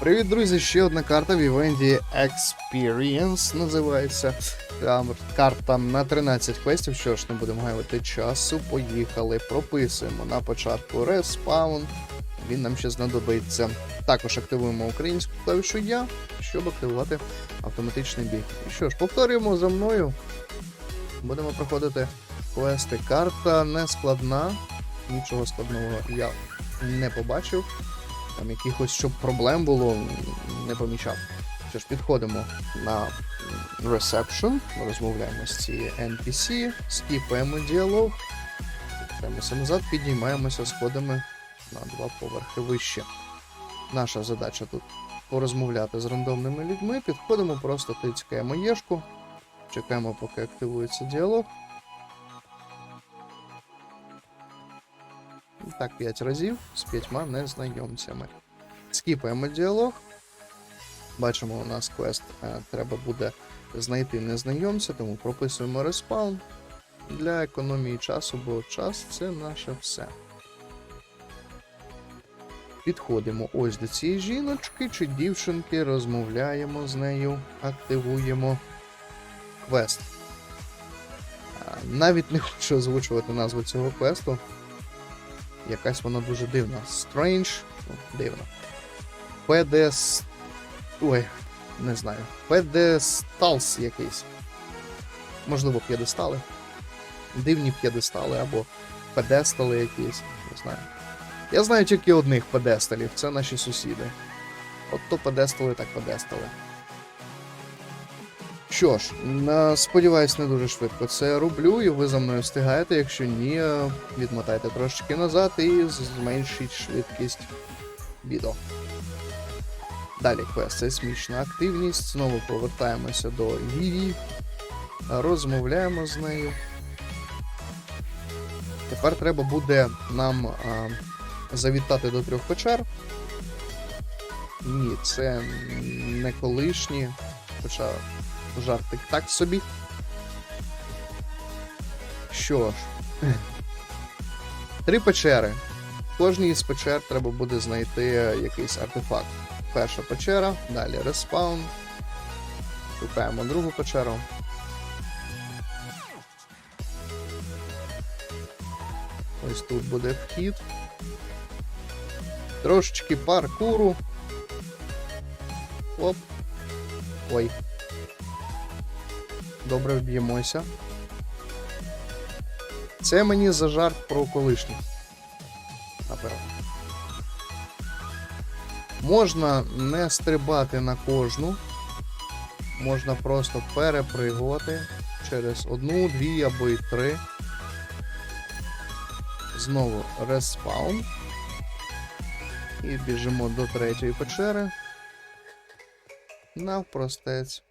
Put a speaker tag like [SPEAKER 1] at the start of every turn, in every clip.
[SPEAKER 1] Привіт, друзі! Ще одна карта в івенті Experience називається. Там Карта на 13 квестів. Що ж, не будемо гайвати часу. Поїхали, прописуємо на початку респаун. Він нам ще знадобиться. Також активуємо українську клавішу Я, щоб активувати автоматичний біг. І що ж, повторюємо за мною. Будемо проходити квести. Карта не складна, нічого складного я не побачив. Там якихось, щоб проблем було, не помічав. Що ж, підходимо на reception, розмовляємо з цією NPC, скіпаємо діалог, йдемося назад, піднімаємося сходами на два поверхи вище. Наша задача тут порозмовляти з рандомними людьми, підходимо, просто тицькаємо єшку, чекаємо, поки активується діалог. Так, 5 разів з п'ятьма незнайомцями. Скіпаємо діалог. Бачимо, у нас квест е, треба буде знайти незнайомця, тому прописуємо респаун для економії часу, бо час це наше все. Підходимо ось до цієї жіночки чи дівчинки, розмовляємо з нею, активуємо квест. Е, Навіть не хочу озвучувати назву цього квесту. Якась вона дуже дивна. Strange. Ну, дивно. Педес. Ой, не знаю. Педесталс якийсь. Можливо, п'єдестали. Дивні п'єдестали або педестали якісь. Не знаю. Я знаю тільки одних педесталів, це наші сусіди. От то педестали, так педестали. Що ж, сподіваюсь, не дуже швидко це роблю, і ви за мною встигаєте. Якщо ні, відмотайте трошечки назад і зменшіть швидкість відео. Далі квест сейсмічна активність. Знову повертаємося до Віві, розмовляємо з нею. Тепер треба буде нам а, завітати до трьох печер. Ні, це не колишні, хоча жартик так собі. Що ж, три печери. В кожній із печер треба буде знайти якийсь артефакт. Перша печера, далі респаун. Шукаємо другу печеру. Ось тут буде вхід. Трошечки паркуру. Оп. Ой. Добре вб'ємося. Це мені за жарт про колишніх. Напевно. Можна не стрибати на кожну. Можна просто перепригувати через одну, дві або й три. Знову респаун. І біжимо до третьої печери. Навпростець.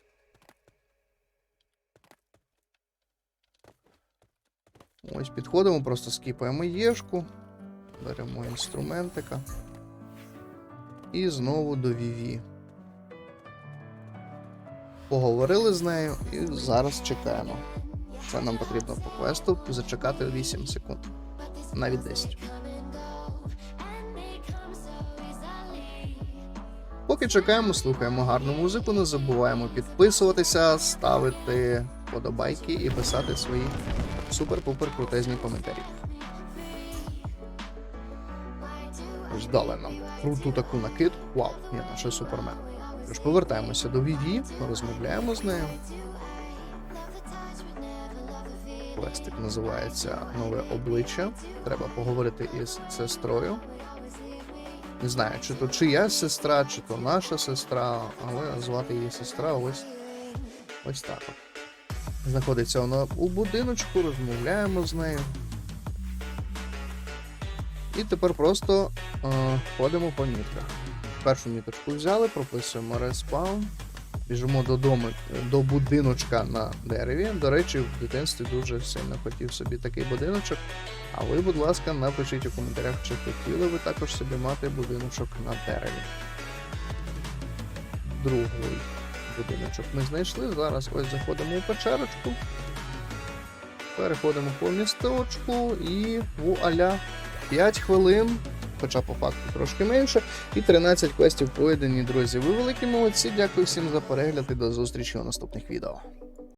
[SPEAKER 1] Ось підходимо, просто скіпаємо єшку, беремо інструментика. І знову до Віві. Поговорили з нею і зараз чекаємо. Це нам потрібно по квесту зачекати 8 секунд. Навіть 10. Поки чекаємо, слухаємо гарну музику, не забуваємо підписуватися, ставити подобайки і писати свої супер-пупер крутезні коментарі. Ждали нам круту таку накидку. Вау, я наш супермен. Тож повертаємося до Віві, розмовляємо з нею. Квестик називається Нове обличчя. Треба поговорити із сестрою. Не знаю, чи то чия сестра, чи то наша сестра, але звати її сестра ось, ось так. Знаходиться вона у будиночку, розмовляємо з нею. І тепер просто е, ходимо по мітках. Першу міточку взяли, прописуємо респаун. Біжимо додому до будиночка на дереві. До речі, в дитинстві дуже сильно хотів собі такий будиночок. А ви, будь ласка, напишіть у коментарях, чи хотіли ви також собі мати будиночок на дереві. Другий будиночок ми знайшли. Зараз ось заходимо у печерочку. Переходимо по місточку і вуаля. 5 хвилин хоча по факту трошки менше. І 13 квестів пройдені, друзі. Ви великі молодці. Дякую всім за перегляд і до зустрічі у наступних відео.